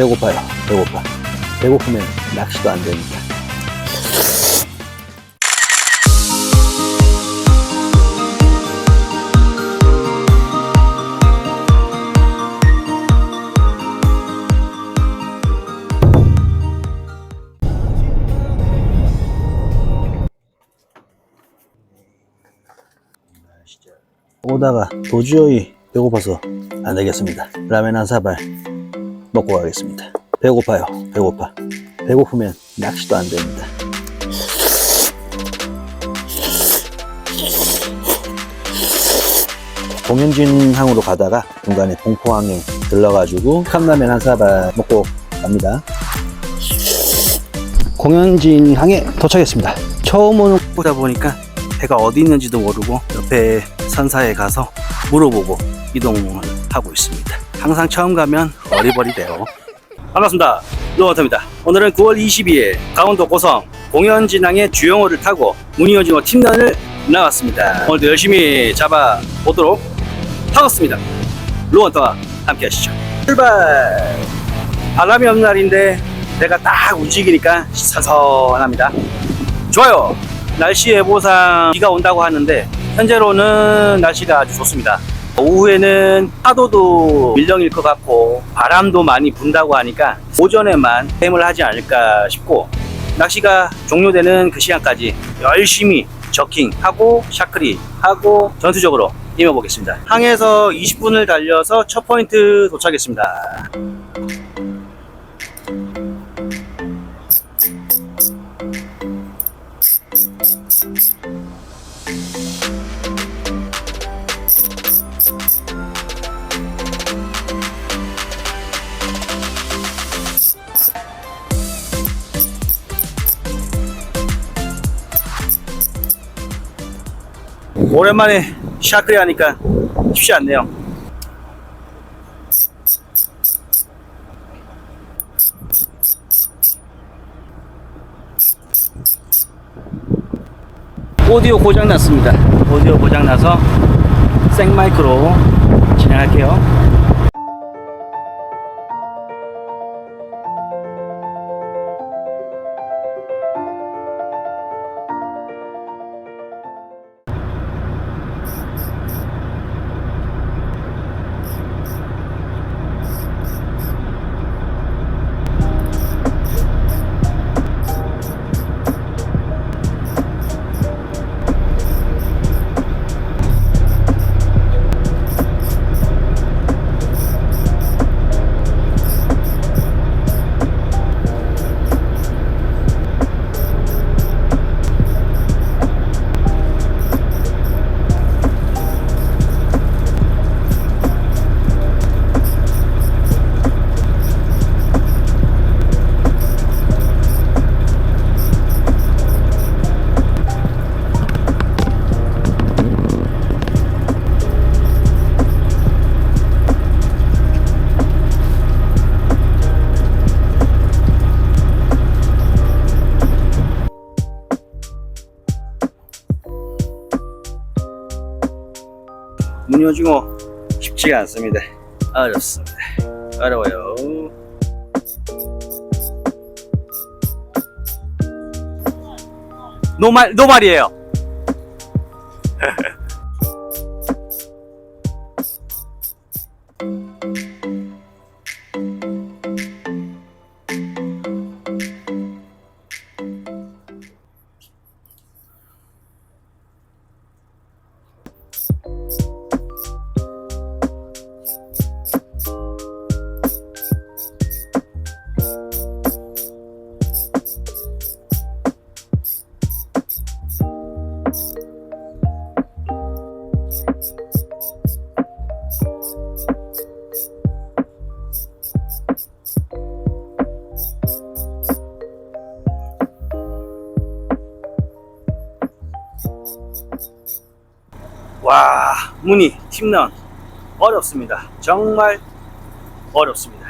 배고파요. 배고파. 배고프면 낚시도 안 됩니다. 오다가 도저히 배고파서 안 되겠습니다. 라면 한 사발 먹고 가겠습니다. 배고파요. 배고파. 배고프면 낚시도 안 됩니다. 공연진항으로 가다가 중간에 봉포항에 들러가지고 컵라면 한 사발 먹고 갑니다. 공연진항에 도착했습니다. 처음 오는 곳다 보니까 배가 어디 있는지도 모르고 옆에 선사에 가서 물어보고 이동을 하고 있습니다. 항상 처음 가면 어리버리 돼요. 반갑습니다. 로버터입니다. 오늘은 9월 22일 강원도 고성 공연진항의 주영호를 타고 문희오징어 팀런을 나왔습니다. 오늘도 열심히 잡아보도록 하겠습니다. 로버터와 함께 하시죠. 출발! 바람이 없는 날인데 배가 딱 움직이니까 선선합니다. 좋아요. 날씨 예보상 비가 온다고 하는데 현재로는 날씨가 아주 좋습니다. 오후에는 파도도 밀렁일 것 같고 바람도 많이 분다고 하니까 오전에만 뱀을 하지 않을까 싶고 낚시가 종료되는 그 시간까지 열심히 저킹하고 샤크리 하고 전투적으로 임해보겠습니다. 항에서 20분을 달려서 첫 포인트 도착했습니다. 오랜만에 샤크리 하니까 쉽지 않네요. 오디오 고장 났습니다. 오디오 고장 나서 생마이크로 진행할게요. 문효징어 쉽지가 않습니다. 어렵습니다. 어려워요. 노말 노말이에요. 와 문이 팀런 어렵습니다. 정말 어렵습니다.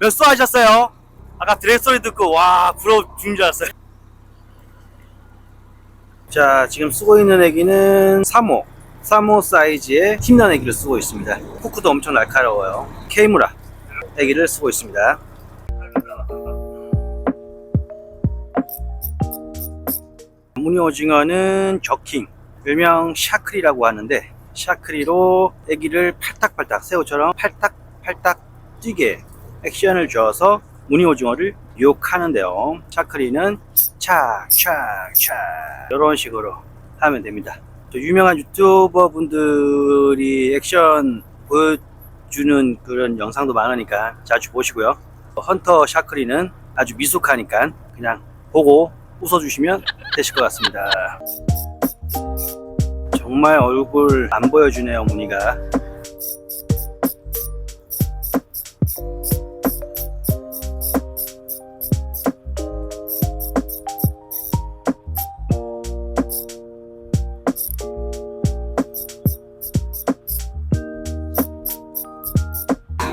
몇 수 하셨어요? 아까 드레스 소리 듣고 와 부러워 죽는 줄 알았어요. 자 지금 쓰고 있는 애기는 3호 3호 사이즈의 팀런 애기를 쓰고 있습니다. 후크도 엄청 날카로워요. 케이무라 애기를 쓰고 있습니다. 무늬 오징어는 저킹, 일명 샤크리라고 하는데 샤크리로 애기를 팔딱팔딱 새우처럼 팔딱팔딱 뛰게 액션을 줘서 무늬 오징어를 유혹하는데요. 샤크리는 착착착 이런 식으로 하면 됩니다. 또 유명한 유튜버 분들이 액션 보여주는 그런 영상도 많으니까 자주 보시고요. 헌터 샤크리는 아주 미숙하니까 그냥 보고 웃어주시면 되실 것 같습니다. 정말 얼굴 안 보여주네요, 무늬가.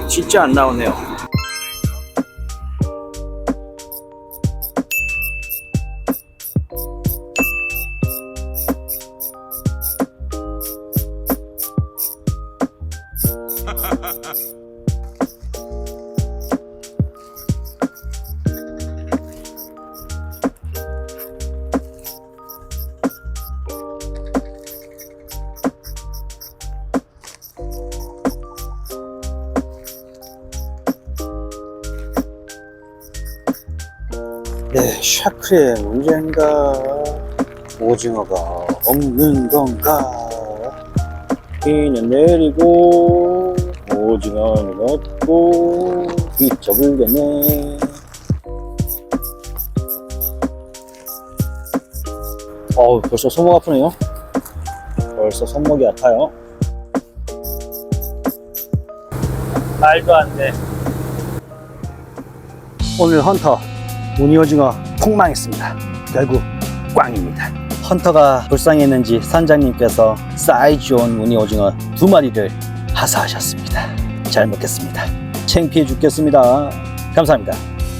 진짜 안 나오네요. 네, 샤크의 문제인가? 오징어가 없는 건가? 비는 내리고, 오징어는 없고, 뒤쳐불겠네. 어우, 벌써 손목 아프네요. 벌써 손목이 아파요. 말도 안 돼. 오늘 헌터 무늬 오징어 폭망했습니다. 결국 꽝입니다. 헌터가 불쌍했는지 선장님께서 사이즈 좋은 무늬 오징어 두 마리를 하사하셨습니다. 잘 먹겠습니다. 창피해 죽겠습니다. 감사합니다.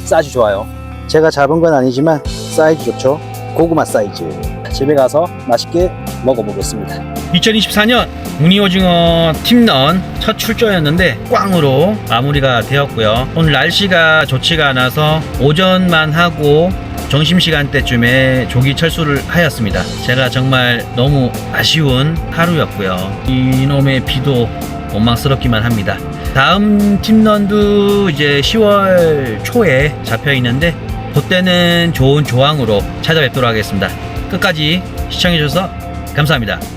사이즈 좋아요. 제가 잡은 건 아니지만 사이즈 좋죠. 고구마 사이즈. 집에 가서 맛있게 먹어보겠습니다. 2024년 무늬오징어 팀런 첫 출조였는데 꽝으로 마무리가 되었고요. 오늘 날씨가 좋지가 않아서 오전만 하고 점심시간대쯤에 조기 철수를 하였습니다. 제가 정말 너무 아쉬운 하루였고요. 이놈의 비도 원망스럽기만 합니다. 다음 팀런도 이제 10월 초에 잡혀 있는데 그때는 좋은 조항으로 찾아뵙도록 하겠습니다. 끝까지 시청해주셔서 감사합니다.